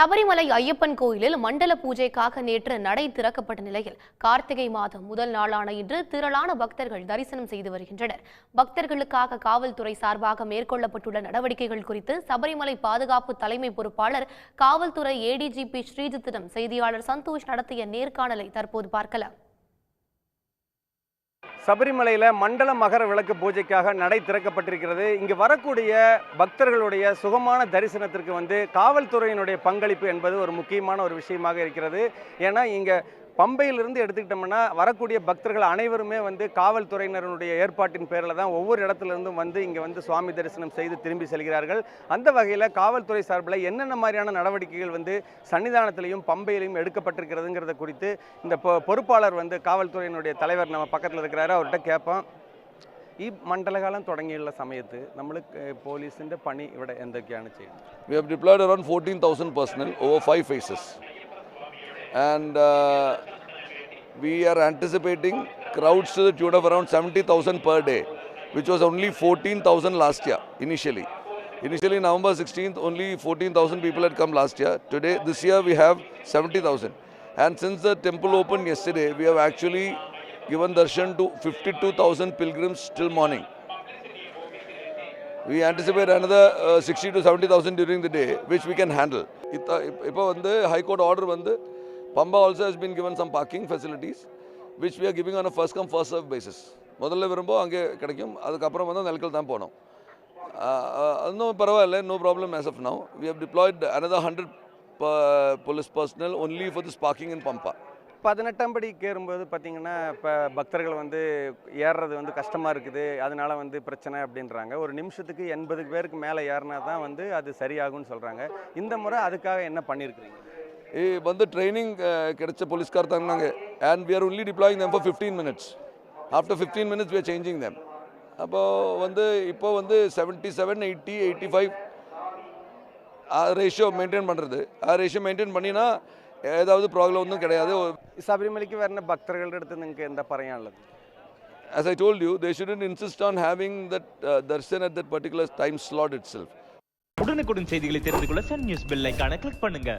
சபரிமலை ஐயப்பன் கோயிலில் மண்டல பூஜைக்காக நேற்று நடை திறக்கப்பட்ட நிலையில் கார்த்திகை மாதம் முதல் நாளான இன்று திரளான பக்தர்கள் தரிசனம் செய்து வருகின்றனர். பக்தர்களுக்காக காவல்துறை சார்பாக மேற்கொள்ளப்பட்டுள்ள நடவடிக்கைகள் குறித்து சபரிமலை பாதுகாப்பு தலைமை பொறுப்பாளர் காவல்துறை ஏடிஜிபி ஸ்ரீஜித்திடம் செய்தியாளர் சந்தோஷ் நடத்திய நேர்காணலை தற்போது பார்க்கலாம். சபரிமலையில் மண்டல மகர விளக்கு பூஜைக்காக நடை திறக்கப்பட்டிருக்கிறது. இங்கு வரக்கூடிய பக்தர்களுடைய சுகமான தரிசனத்திற்கு வந்து காவல்துறையினுடைய பங்களிப்பு என்பது ஒரு முக்கியமான ஒரு விஷயமாக இருக்கிறது. ஏன்னா இங்கே பம்பையிலிருந்து எடுத்துக்கிட்டோம்னா வரக்கூடிய பக்தர்கள் அனைவருமே வந்து காவல்துறையினருடைய ஏற்பாட்டின் பேரில் தான் ஒவ்வொரு இடத்துல இருந்தும் வந்து இங்கே வந்து சுவாமி தரிசனம் செய்து திரும்பி செல்கிறார்கள் அந்த வகையில் காவல்துறை சார்பில் என்னென்ன மாதிரியான நடவடிக்கைகள் வந்து சன்னிதானத்திலையும் பம்பையிலையும் எடுக்கப்பட்டிருக்கிறதுங்கிறத குறித்து இந்த பொ- பொறுப்பாளர் வந்து காவல்துறையினுடைய தலைவர் நம்ம பக்கத்தில் இருக்கிறாரு அவர்கிட்ட കേൾപ്പം ഈ മണ്ഡലകാലം തുടങ്ങിയുള്ള സമയത്ത് നമ്മൾ പോലീസിൻ്റെ പണി ഇവിടെ എന്തൊക്കെയാണ് ചെയ്യുന്നത് We have deployed around 14,000 personnel over five phases. And uh, we are anticipating crowds to the tune of around 70,000 per day, which was only 14,000 last year initially. Initially, November 16th, only 14,000 people had come last year. Today, this year, we have 70,000. And since the temple opened yesterday, we have actually given darshan to 52,000 pilgrims till morning. We anticipate another uh, 60 to 70,000 during the day, which we can handle. இப்போ வந்து High Court order வந்து Pamba also has been given some parking facilities, which we are giving on a first come first serve basis. முதல்ல விரும்போ அங்கே கிடைக்கும். அதுக்கப்புறம் வந்து நிலக்கல் தான் போனோம் இன்னும் பரவாயில்ல. No problem as of now we have deployed another hundred police personnel only for this parking in Pamba பதினெட்டாம் படி ஏறும்போது பார்த்தீங்கன்னா இப்போ பக்தர்கள் வந்து ஏறுறது வந்து கஷ்டமாக இருக்குது. அதனால வந்து பிரச்சனை அப்படின்றாங்க. ஒரு நிமிஷத்துக்கு எண்பது பேருக்கு மேலே ஏறினா தான் வந்து அது சரியாகும்னு சொல்கிறாங்க இந்த முறை அதுக்காக என்ன பண்ணியிருக்கிறீங்க? வந்து ட்ரைனிங் கிடைச்ச போலீஸ்கார் தாங்க and we are only deploying them for fifteen minutes after fifteen minutes we changing them அப்போது வந்து இப்போ வந்து seventy seven eighty eighty five ratio maintain பண்ணுறது ஆ ரேஷியோ மெயின்டைன் பண்ணினா ஏதாவது ப்ராப்ளம் ஒன்றும் கிடையாது. ശബരിമലയ്ക്ക് വരുന്ന ഭക്തരുടെ അടുത്ത് നിങ്ങൾക്ക് എന്താ പറയാനുള്ളത്? As I told you they shouldn't insist on having that darshan at that particular time slot itself உடனுக்குடன் செய்திகளை தெரிந்து கொள்ள சன் நியூஸ் பெல் ஐக்கான கிளிக் பண்ணுங்க.